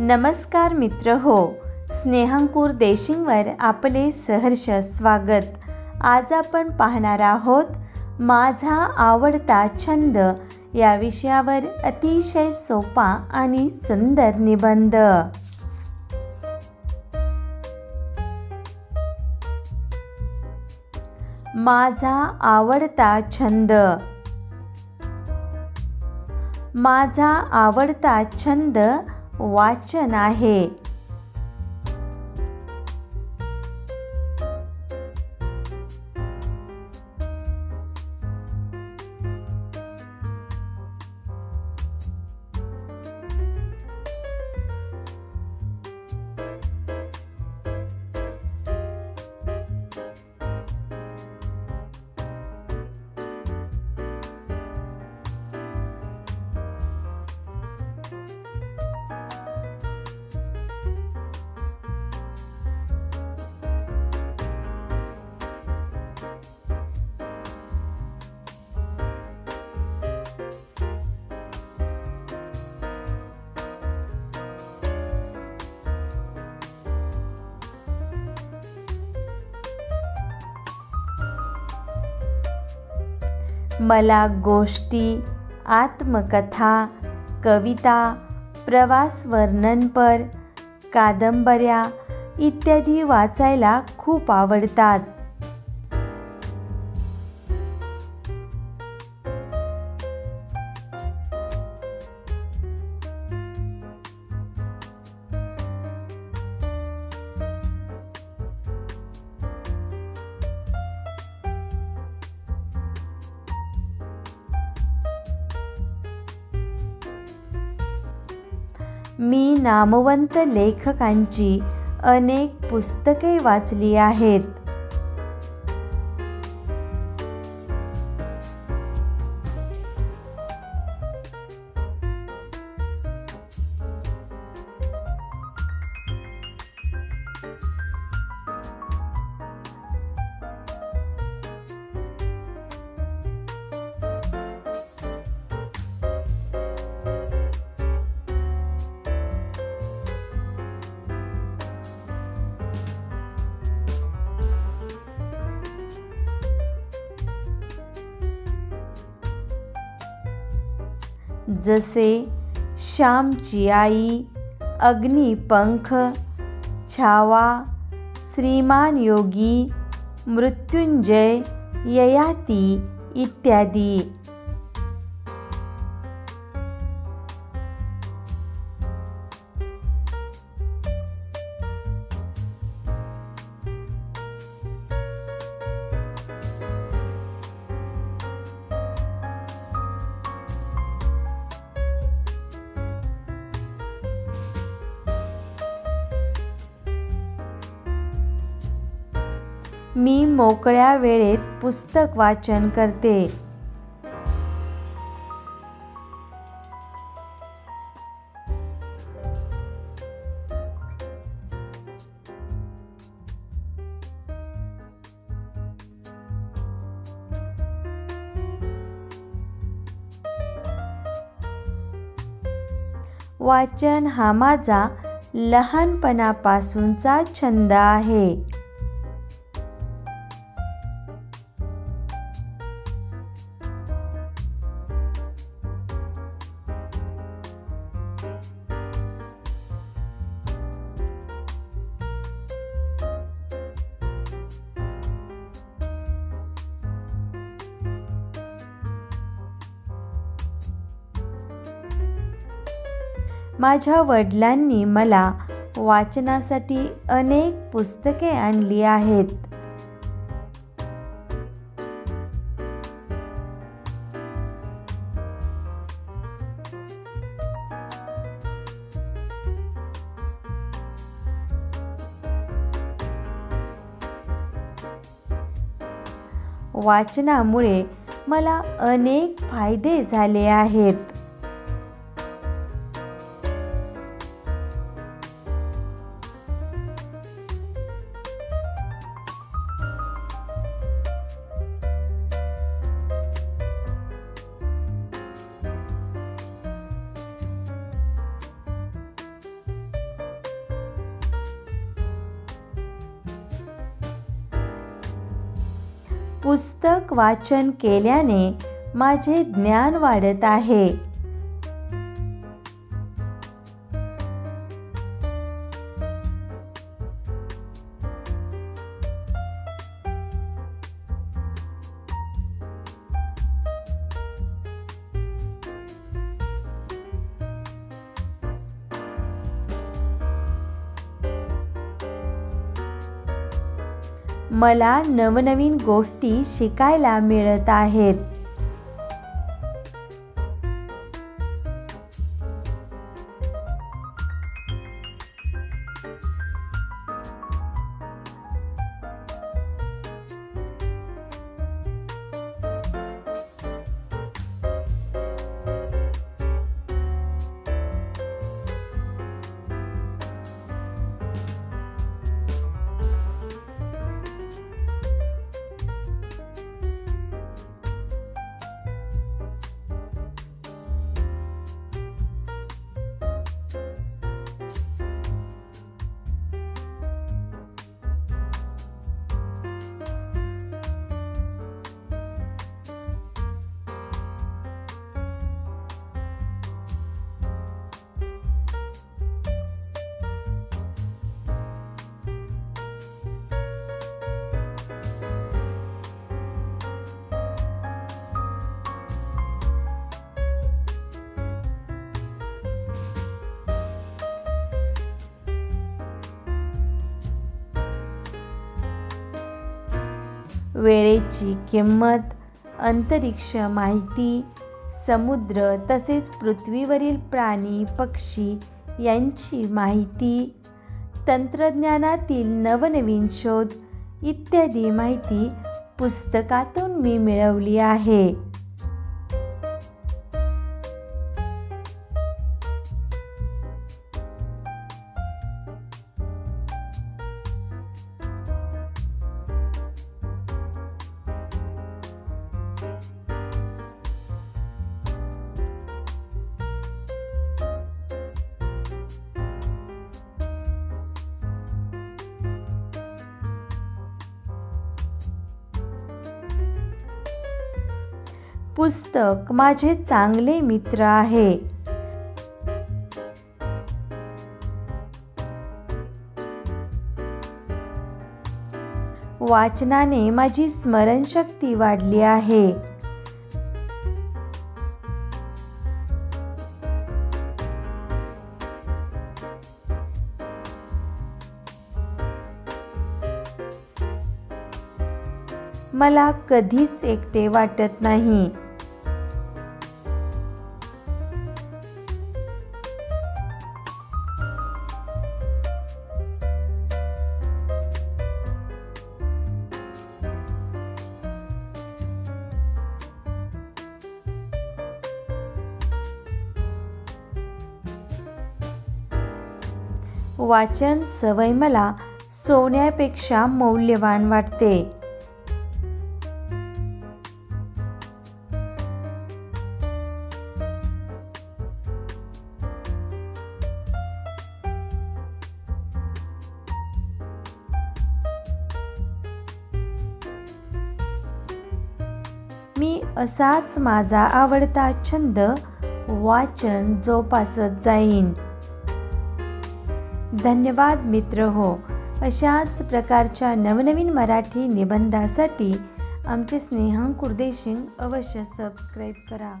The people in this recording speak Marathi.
नमस्कार मित्र हो स्नेहांकूर देशिंगवर आपले सहर्ष स्वागत. आज आपण पाहणार आहोत माझा आवडता छंद या विषयावर अतिशय सोपा आणि सुंदर निबंध. माझा आवडता छंद. माझा आवडता छंद वाचन आहे. मला गोष्टी आत्मकथा कविता प्रवास वर्णनपर कादंबऱ्या इत्यादी वाचायला खूप आवडतात. मी नामवंत लेखकांची अनेक पुस्तके वाचली आहेत. जसे श्यामची आई अग्निपंख छावा श्रीमान योगी मृत्युंजय ययाती इत्यादी. मी मोकळ्या वेळेत पुस्तक वाचन करते. वाचन हा माझा लहानपणापासूनचा छंद आहे. माझ्या वडिलांनी मला वाचनासाठी अनेक पुस्तके आणली आहेत. वाचनामुळे मला अनेक फायदे झाले आहेत. पुस्तक वाचन केल्याने माझे ज्ञान वाढत आहे. मला नवनवीन गोष्टी शिकायला मिळत आहेत. वेळेची किंमत अंतरिक्ष माहिती समुद्र तसेच पृथ्वीवरील प्राणी पक्षी यांची माहिती तंत्रज्ञानातील नवनवीन शोध इत्यादी माहिती पुस्तकातून मी मिळवली आहे. पुस्तक माझे चांगले मित्र आहे. वाचनाने माझी स्मरणशक्ती वाढली आहे. मला कधीच एकटे वाटत नाही. वाचन सवय मला सोन्यापेक्षा मौल्यवान वाटते. मी असाच माझा आवडता छंद वाचन जोपासत जाईन. धन्यवाद मित्र हो. अशाच प्रकारच्या नवनवीन मराठी निबंधासाठी आमचे स्नेहांकुर कुर्देशिंग अवश्य सबस्क्राईब करा.